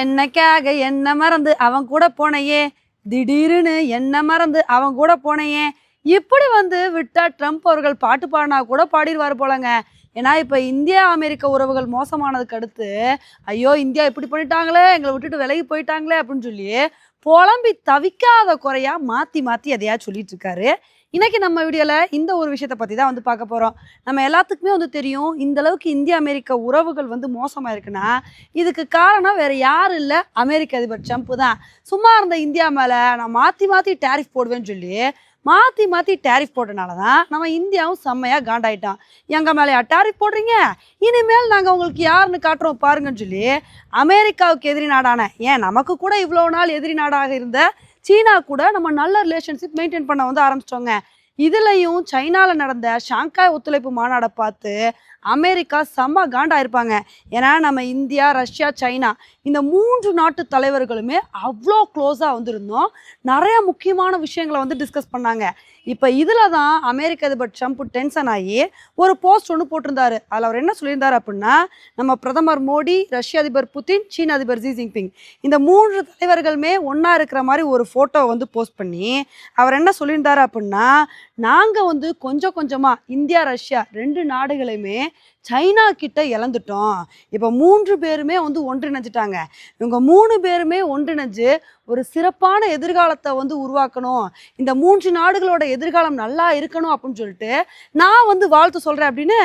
என்னைக்காக என்ன மறந்து அவன் கூட போனையே? திடீர்னு என்ன மறந்து அவன் கூட போனையே? இப்படி வந்து விட்டா ட்ரம்ப் அவர்கள் பாட்டு பாடினா கூட பாடிடுவார் போலங்க. ஏன்னா இப்போ இந்தியா அமெரிக்க உறவுகள் மோசமானதுக்கு அடுத்து ஐயோ இந்தியா இப்படி பண்ணிட்டாங்களே எங்களை விட்டுட்டு விலகி போயிட்டாங்களே அப்படின்னு சொல்லி புலம்பி தவிக்காத குறையா மாற்றி மாற்றி எதையா சொல்லிட்டு இருக்காரு இன்னைக்கு நம்ம வீடியோவில் இந்த ஒரு விஷயத்தை பற்றி தான் வந்து பார்க்க போகிறோம் நம்ம எல்லாத்துக்குமே வந்து தெரியும் இந்த அளவுக்கு இந்திய அமெரிக்க உறவுகள் வந்து மோசமாக இருக்குன்னா இதுக்கு காரணம் வேற யாரும் இல்லை. அமெரிக்க அதிபர் ட்ரம்ப் தான். சும்மா இருந்த இந்தியா மேலே நான் மாற்றி மாற்றி டேரிஃப் போடுவேன்னு சொல்லி மாற்றி மாற்றி டேரிஃப் போட்டனால தான் நம்ம இந்தியாவும் செம்மையாக காண்டாயிட்டோம் எங்கள் மேலேயா டேரிஃப் போடுறீங்க? இனிமேல் நாங்கள் உங்களுக்கு யாருன்னு காட்டுறோம் பாருங்கன்னு சொல்லி அமெரிக்காவுக்கு எதிரி நாடான ஏன் நமக்கு கூட இவ்வளோ நாள் எதிரி நாடாக இருந்த சீனா கூட நம்ம நல்ல ரிலேஷன்ஷிப் மெயின்டைன் பண்ண வந்து ஆரம்பிச்சிட்டோங்க. இதுலயும் சைனால நடந்த ஷாங்காய் ஒத்துழைப்பு மாநாடை பார்த்து அமெரிக்கா செம்ம காண்டாயிருப்பாங்க. ஏன்னா நம்ம இந்தியா ரஷ்யா சைனா இந்த மூன்று நாட்டு தலைவர்களுமே அவ்வளோ க்ளோஸாக வந்திருந்தோம். நிறைய முக்கியமான விஷயங்களை வந்து டிஸ்கஸ் பண்ணாங்க. இப்போ இதில் தான் அமெரிக்க அதிபர் ட்ரம்ப் டென்ஷன் ஆகி ஒரு போஸ்ட் ஒன்று போட்டிருந்தாரு. அதில் அவர் என்ன சொல்லியிருந்தார் அப்படின்னா நம்ம பிரதமர் மோடி ரஷ்ய அதிபர் புதின் சீன அதிபர் ஜி ஜின்பிங் இந்த மூன்று தலைவர்களுமே ஒன்றா இருக்கிற மாதிரி ஒரு ஃபோட்டோ வந்து போஸ்ட் பண்ணி அவர் என்ன சொல்லியிருந்தார் அப்படின்னா நாங்கள் வந்து கொஞ்சம் கொஞ்சமாக இந்தியா ரஷ்யா ரெண்டு நாடுகளையுமே சைனா கிட்ட இழந்துட்டோம். இப்போ மூன்று பேருமே வந்து ஒன்றிணைஞ்சிட்டாங்க. இவங்க மூணு பேருமே ஒன்றிணைஞ்சு ஒரு சிறப்பான எதிர்காலத்தை வந்து உருவாக்கணும். இந்த மூன்று நாடுகளோட எதிர்காலம் நல்லா இருக்கணும் அப்படின்னு சொல்லிட்டு நான் வந்து வாழ்த்து சொல்கிறேன் அப்படின்னு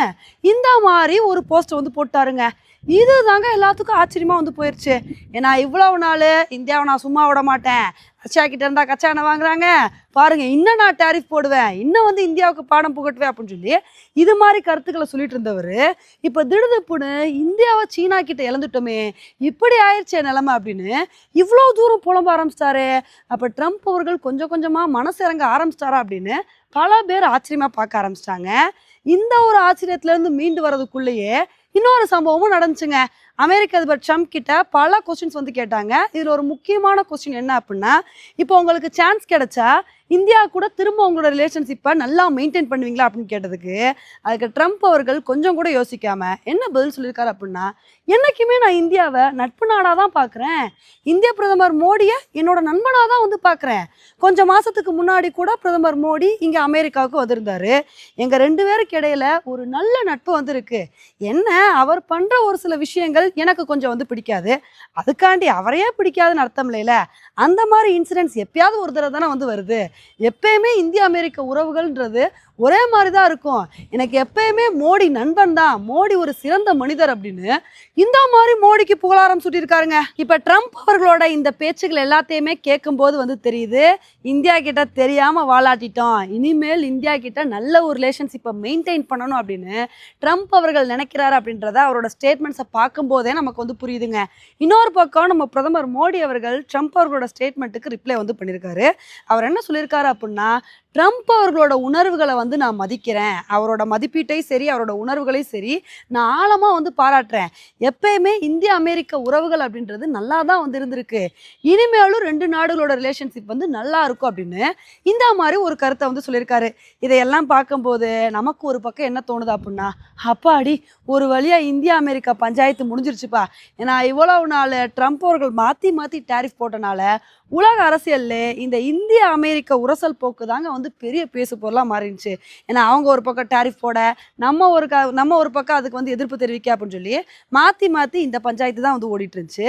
இந்த மாதிரி ஒரு போஸ்ட்டை வந்து போட்டாருங்க. இது தாங்க எல்லாத்துக்கும் ஆச்சரியமாக வந்து போயிடுச்சு ஏன்னா இவ்வளவு நாள் இந்தியாவை நான் சும்மா விட மாட்டேன். ரஷ்யா கிட்ட இருந்தா கச்சா எண்ணெய் வாங்குறாங்க. பாருங்க இன்னும் நான் டேரிஃப் போடுவேன். இன்னும் வந்து இந்தியாவுக்கு பாடம் புகட்டுவேன் அப்படின்னு சொல்லி இது மாதிரி கருத்துக்களை சொல்லிட்டு இருந்தவர் இப்போ திடுதிப்புன்னு இந்தியாவை சீனா கிட்ட இழந்துட்டோமே. இப்படி ஆயிடுச்சே நிலைமை அப்படின்னு இவ்வளோ தூரம் புலம்ப ஆரம்பிச்சிட்டாரு. அப்போ ட்ரம்ப் அவர்கள் கொஞ்சம் கொஞ்சமாக மனசு இறங்க ஆரம்பிச்சிட்டாரா அப்படின்னு பல பேர் ஆச்சரியமாக பார்க்க ஆரம்பிச்சிட்டாங்க. இந்த ஒரு ஆச்சரியத்துலேருந்து மீண்டு வர்றதுக்குள்ளேயே இன்னொரு சம்பவமும் நடந்துச்சுங்க. அமெரிக்க அதிபர் ட்ரம்ப் கிட்ட பல கொஸ்டின்ஸ் வந்து கேட்டாங்க. இதில் ஒரு முக்கியமான கொஸ்டின் என்ன அப்படின்னா இப்போ உங்களுக்கு சான்ஸ் கிடைச்சா இந்தியா கூட திரும்ப உங்களோட ரிலேஷன்ஷிப்பை நல்லா மெயின்டைன் பண்ணுவீங்களா அப்படின்னு கேட்டதுக்கு அதுக்கு ட்ரம்ப் அவர்கள் கொஞ்சம் கூட யோசிக்காம என்ன பதில் சொல்லியிருக்காரு அப்படின்னா என்னைக்குமே நான் இந்தியாவை நட்பு நாடாக தான் பார்க்குறேன் இந்திய பிரதமர் மோடியை என்னோட நண்பனாக தான் வந்து பார்க்குறேன் கொஞ்சம் மாதத்துக்கு முன்னாடி கூட பிரதமர் மோடி இங்கே அமெரிக்காவுக்கு வந்திருந்தாரு. எங்கள் ரெண்டு பேருக்கு இடையில ஒரு நல்ல நட்பு வந்திருக்கு. என்ன அவர் பண்ணுற ஒரு சில விஷயங்கள் எனக்கு கொஞ்சம் வந்து பிடிக்காது. அதுக்காண்டி அவரையே பிடிக்காதுன்னு அர்த்தம் இல்லைல. அந்த மாதிரி இன்சிடென்ட்ஸ் எப்பயாவது ஒரு தடவை தானே வந்து வருது. எப்பயுமே இந்திய அமெரிக்க உறவுகள்ன்றது ஒரே மாதிரி தான் இருக்கும். எனக்கு எப்பயுமே மோடி நண்பன் தான். மோடி ஒரு சிறந்த மனிதர் அப்படின்னு இந்த மாதிரி மோடிக்கு புகழாரம் சுட்டியிருக்காருங்க. இப்போ ட்ரம்ப் அவர்களோட இந்த பேச்சுகள் எல்லாத்தையுமே கேட்கும்போது வந்து தெரியுது. இந்தியா கிட்ட தெரியாம வாலாட்டிட்டோம் இனிமேல் இந்தியா கிட்ட நல்ல ஒரு ரிலேஷன்ஷிப்பை மெயின்டைன் பண்ணணும் அப்படின்னு ட்ரம்ப் அவர்கள் நினைக்கிறாரு அப்படின்றத அவரோட ஸ்டேட்மெண்ட்ஸை பார்க்கும்போது நமக்கு வந்து புரியுதுங்க. இன்னொரு பக்கம் நம்ம பிரதமர் மோடி அவர்கள் ட்ரம்ப் அவர்களோட ஸ்டேட்மெண்ட்டுக்கு ரிப்ளை வந்து பண்ணியிருக்காரு அவர் என்ன சொல்லியிருக்காரு அப்படின்னா ட்ரம்ப் அவர்களோட உணர்வுகளை வந்து நான் மதிக்கிறேன். அவரோட மதிப்பீட்டை சரி அவரோட உணர்வுகளையும் சரி நான் ஆழமாக வந்து பாராட்டுறேன். எப்பயுமே இந்திய அமெரிக்க உறவுகள் அப்படின்றது நல்லா தான் வந்து இருந்திருக்கு. இனிமேலும் ரெண்டு நாடுகளோட ரிலேஷன்ஷிப் வந்து நல்லா இருக்கும் அப்படின்னு இந்த மாதிரி ஒரு கருத்தை வந்து சொல்லியிருக்காரு இதையெல்லாம் பார்க்கும்போது நமக்கு ஒரு பக்கம் என்ன தோணுது அப்படின்னா அப்பாடி ஒரு வழியாக இந்தியா அமெரிக்கா பஞ்சாயத்து முடிஞ்சு முடிஞ்சிருச்சுப்பா ஏன்னா இவ்வளவு நாள் ட்ரம்ப் அவர்கள் மாற்றி மாற்றி டேரிஃப் போட்டனால உலக அரசியலில் இந்த இந்திய அமெரிக்க உரசல் போக்கு தாங்க வந்து பெரிய பேசு பொருளாக மாறிடுச்சு. ஏன்னா அவங்க ஒரு பக்கம் டேரிஃப் போட நம்ம ஒரு க நம்ம ஒரு பக்கம் அதுக்கு வந்து எதிர்ப்பு தெரிவிக்க அப்படின்னு சொல்லி மாற்றி மாற்றி இந்த பஞ்சாயத்து தான் வந்து ஓடிட்டு இருந்துச்சு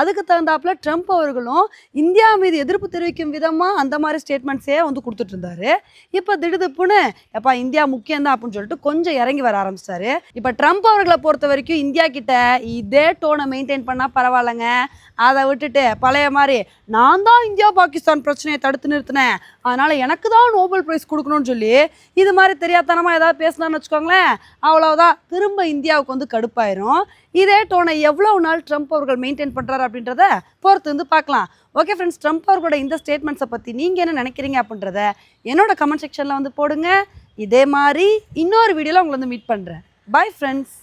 அதுக்கு தகுந்தாப்புல ட்ரம்ப் அவர்களும் இந்தியா மீது எதிர்ப்பு தெரிவிக்கும் விதமாக அந்த மாதிரி ஸ்டேட்மெண்ட்ஸே வந்து கொடுத்துட்டு இருந்தாரு இப்போ திடுதுப்புன்னு எப்பா இந்தியா முக்கியம் தான் அப்படின்னு சொல்லிட்டு கொஞ்சம் இறங்கி வர ஆரம்பிச்சிட்டாரு. இப்போ ட்ரம்ப் அவர்களை பொறுத்த வரைக்கும் இந்தியா கிட்ட இதே டோனை மெயின்டைன் பண்ணால் பரவாயில்லைங்க. அதை விட்டுட்டு பழைய மாதிரி நான் தான் இந்தியா பாகிஸ்தான் பிரச்சனையை தடுத்து நிறுத்தினேன். அதனால் எனக்கு தான் நோபல் ப்ரைஸ் கொடுக்கணும்னு சொல்லி இது மாதிரி தெரியாதனமாக ஏதாவது பேசினான்னு வச்சுக்கோங்களேன். அவ்வளோதான் திரும்ப இந்தியாவுக்கு வந்து கடுப்பாயிரும். இதே டோனை எவ்வளோ நாள் ட்ரம்ப் அவர்கள் மெயின்டைன் பண்ணுறாரு அப்படின்றத பொறுத்து வந்து பார்க்கலாம். ஓகே ஃப்ரெண்ட்ஸ் ட்ரம்ப் அவர்களோட இந்த ஸ்டேட்மெண்ட்ஸை பற்றி நீங்கள் என்ன நினைக்கிறீங்க அப்படின்றத என்னோட கமெண்ட் செக்ஷனில் வந்து போடுங்க. இதே மாதிரி இன்னொரு வீடியோவில் உங்களை வந்து மீட் பண்ணுறேன் பை ஃப்ரெண்ட்ஸ்